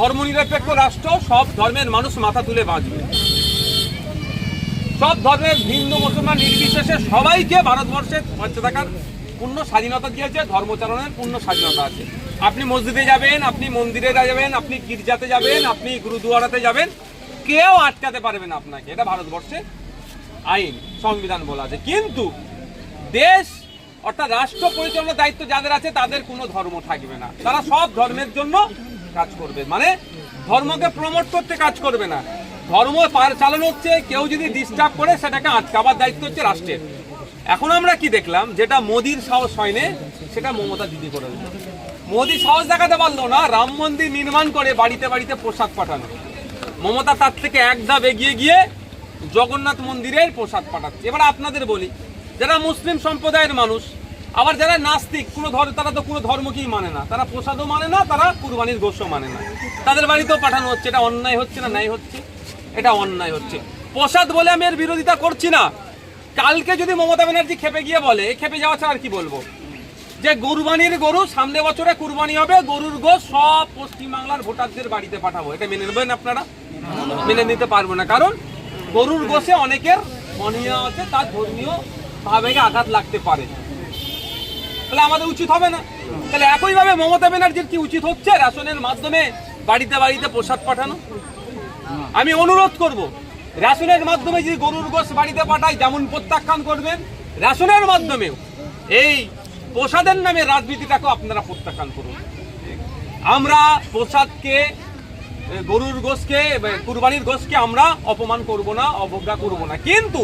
ধর্মনিরপেক্ষ রাষ্ট্র, সব ধর্মের মানুষ মাথা তুলে বাঁচবে। সব ধর্মের হিন্দু, মুসলমান, নির্বিশেষে সবাইকে ভারতবর্ষে বাঁচতে থাকার পূর্ণ স্বাধীনতা দিয়েছে, ধর্মচারণের পূর্ণ স্বাধীনতা আছে। আপনি মসজিদে যাবেন, আপনি মন্দিরে যাবেন, আপনি গির্জাতে যাবেন, আপনি গুরুদুয়ারাতে যাবেন, কেউ আটকাতে পারবে না আপনাকে। এটা ভারতবর্ষে আইন, সংবিধান বলা আছে। কিন্তু দেশ অর্থাৎ রাষ্ট্র পরিচালনার দায়িত্ব যাদের আছে, তাদের কোনো ধর্ম থাকবে না। তারা সব ধর্মের জন্য কাজ করবে। মানে ধর্মকে প্রমোট করতে কাজ করবে না। ধর্ম পার চালানো হচ্ছে, কেউ যদি ডিস্টার্ব করে, সেটাকে আটকাবার দায়িত্ব হচ্ছে রাষ্ট্রের। এখন আমরা কি দেখলাম, যেটা মোদির সাহস হয়নি, সেটা মমতা দিদি করে দিল। মোদি সাহস দেখাতে পারল না, রাম মন্দির নির্মাণ করে বাড়িতে বাড়িতে প্রসাদ পাঠানো। মমতা তার থেকে এক ধাপ এগিয়ে গিয়ে জগন্নাথ মন্দিরের প্রসাদ পাঠাচ্ছে। এবার আপনাদের বলি, যারা মুসলিম সম্প্রদায়ের মানুষ আবার যারা নাস্তিক, কোনো ধর্ম তারা তো কোনো ধর্মকেই মানে না। তারা প্রসাদও মানে না, তারা কুরবানির গোষ্ঠও মানে না। তাদের বাড়িতেও পাঠানো হচ্ছে, এটা অন্যায় হচ্ছে না ন্যায় হচ্ছে? এটা অন্যায় হচ্ছে। প্রসাদ বলে আমি এর বিরোধিতা করছি না। কালকে যদি মমতা ব্যানার্জি খেপে গিয়ে বলে খেপে যাওয়া ছাড়া আর কি বলব? যে কুরবানির গরু সামনে বছরে কুরবানি হবে, গরুর গোশ সব পশ্চিমবাংলার ভোটারদের বাড়িতে পাঠাবো। এটা মেনে নেবেন আপনারা? মেনে নিতে পারব না। কারণ গরুর গোশে অনেকের অনিয়া আছে, তার ধর্মীয় ভাবে আঘাত লাগতে পারে। তাহলে আমাদের উচিত হবে না। তাহলে একইভাবে মমতা ব্যানার্জির কি উচিত হচ্ছে? রেশনের মাধ্যমে বাড়িতে বাড়িতে প্রসাদ পাঠানো? আমি অনুরোধ করব রেশনের মাধ্যমে যদি গরুর গোশ বাড়িতে পাঠায় যেমন প্রত্যাখ্যান করবেন রেশনের মাধ্যমেও এই প্রসাদের নামে রাজনীতিটাকেও আপনারা প্রত্যাখ্যান করুন। আমরা প্রসাদকে গরুর গোশকে এ, কুরবানির গোশকে আমরা অপমান করব না অবজ্ঞা করব না। কিন্তু